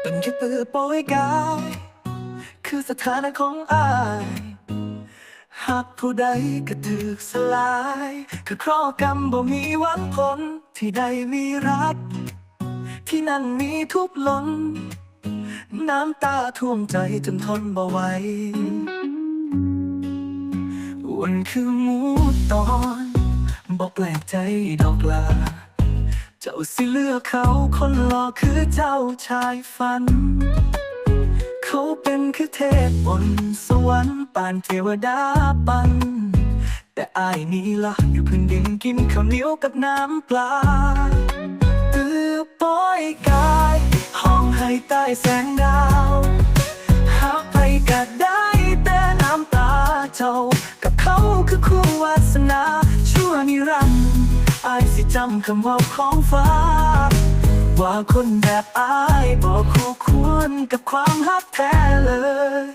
เป็นแค่เปือโปยกาย คือสถานะของอาย หากผู้ใดกระถึกสลาย คือเคราะห์กรรมบ่มีหวังผลที่ใดมีรัก ที่นั่นมีทุกล้น น้ำตาท่วมใจจนทนบ่ไหววันคือหมูตอน บอกแปลกใจดอกลา เจ้าสิเลือกเขาคนหล่อคือเจ้าชายฝัน เขาเป็นคือเทพบนสวรรค์ปานเทวดาปัน แต่อายนี่ล่ะอยู่พื้นดินกินข้าวเหนียวกับน้ำปลาเอือป้อยกาย ห้องให้ใต้แสงดาวหากไปก็ได้แต่น้ำตาเจ้า อายสิจำคำว่าของฟ้า ว่าคนแบบอายบอกคู่ควรกับความฮักแท้เลย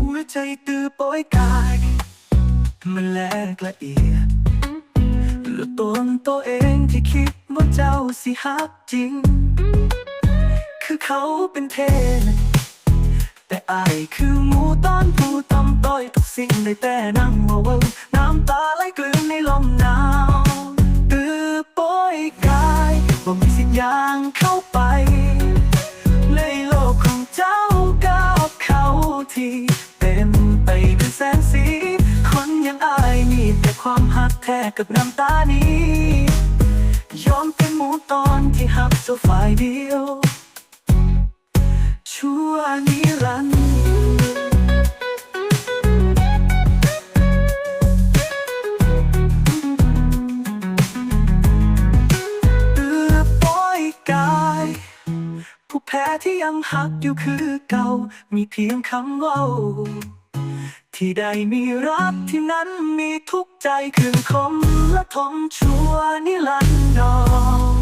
หัวใจตื้อโปอยกายมันแลกละเอียดหลือตนตัวเองที่คิดว่าเจ้าสิฮักจริง เขาเป็นเทพแต่อายคือหมูต้อนผู้ตำต้อยทุกสิ่งได้แต่นั่งมาเวังน้ำตาไหลกลืนในลมหนาวตือป้อยกายว่มีสิทธิ์อย่างเข้าไปในโลกของเจ้ากับเขาที่เต็มไปด้วยแสงสีคนยังอายมีแต่ความหักแท้กับน้ำตานี้ ยอมเป็นหมูตอนที่หักเจ้าฝ่ายเดียว ชั่วนิรันดร์เอือป้อยกายผู้แพ้ที่ยังหักอยู่คือเก่า มีเพียงคำเว่าที่ใดมีรักที่นั้นมีทุกใจคืนคมและทมชัวนิรันดร์